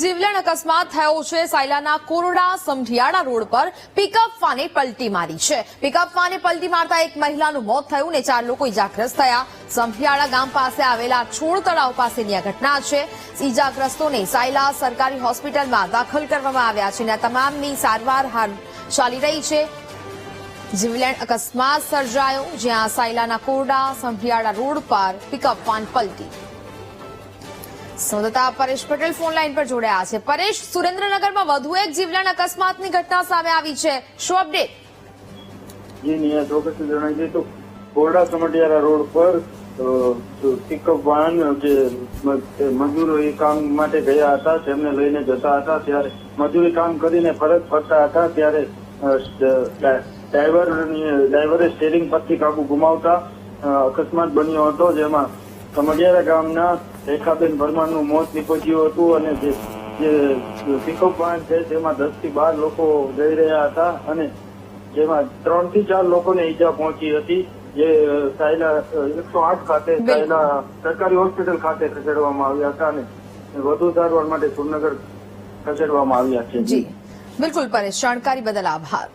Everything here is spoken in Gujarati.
જીવલેણ અકસ્માત થયો છે. સાયલાના કોરડા સમઢિયાળા રોડ પર પિકઅપ વાને પલટી મારી છે. પિકઅપ વાને પલટી મારતા એક મહિલાનું મોત થયું ને ચાર લોકો ઇજાગ્રસ્ત થયા. સમઢિયાળા ગામ પાસે આવેલા છોડ તળાવ પાસેની આ ઘટના છે. ઇજાગ્રસ્તોને સાયલા સરકારી હોસ્પિટલમાં દાખલ કરવામાં આવ્યા છે અને તમામની સારવાર હાલ ચાલી રહી છે. જીવલેણ અકસ્માત સર્જાયો, જ્યાં સાયલાના કોરડા સંભિયાળા રોડ પર પિકઅપ વાન પલટી. સંવાદદાતા પરેશ પટેલ ફોન લાઈન પર જોડાયા છે. પરેશ, સુરેન્દ્રનગરમાં વધુ એક જીવલેણ અકસ્માતની ઘટના સામે આવી છે. શું અપડેટ? જી નિયા ચોક્કસ જણાવી દઈએ તો કોરડા સમટિયારા રોડ પર પિકઅપ વાહન, જે મજૂરો એ કામ માટે ગયા હતા, તેમને લઈને જતા હતા, ત્યારે મજૂરી કામ કરીને પરત ફરતા હતા, ત્યારે ડ્રાઈવર ડ્રાઈવરે સ્ટેરિંગ પરથી કાબુ ગુમાવતા અકસ્માત બન્યો હતો, જેમાં સમઢિયારા ગામના રેખાબેન ભરમારનું મોત નીપજ્યું હતું અને જે પિકઅપ વાહન છે તેમાં દસથી બાર લોકો જઈ રહ્યા હતા અને જેમાં ત્રણથી ચાર લોકોને ઈજા પહોંચી હતી. જે સાયલા એકસો આઠ ખાતે સાયલા સરકારી હોસ્પિટલ ખાતે ખસેડવામાં આવ્યા હતા અને વધુ સારવાર માટે સુરનગર ખસેડવામાં આવ્યા છે. બિલકુલ પરેશ જાણકારી બદલ આભાર.